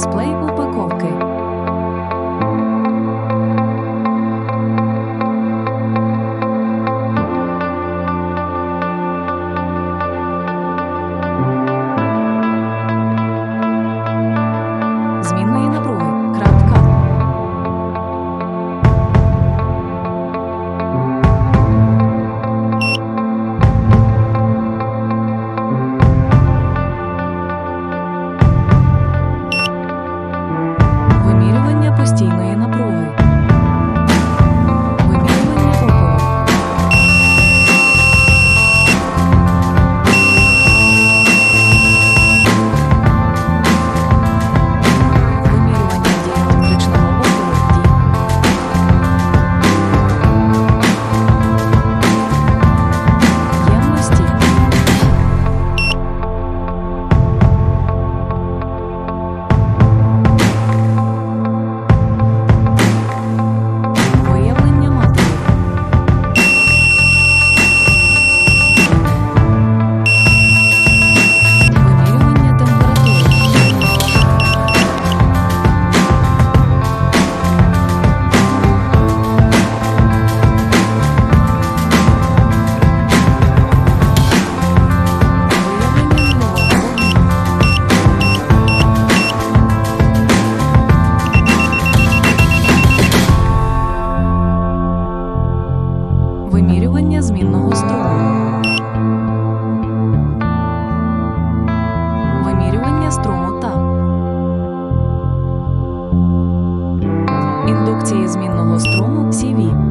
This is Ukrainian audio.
дисплей упаковки. вимірювання змінного струму. Вимірювання струму та індукції змінного струму CV.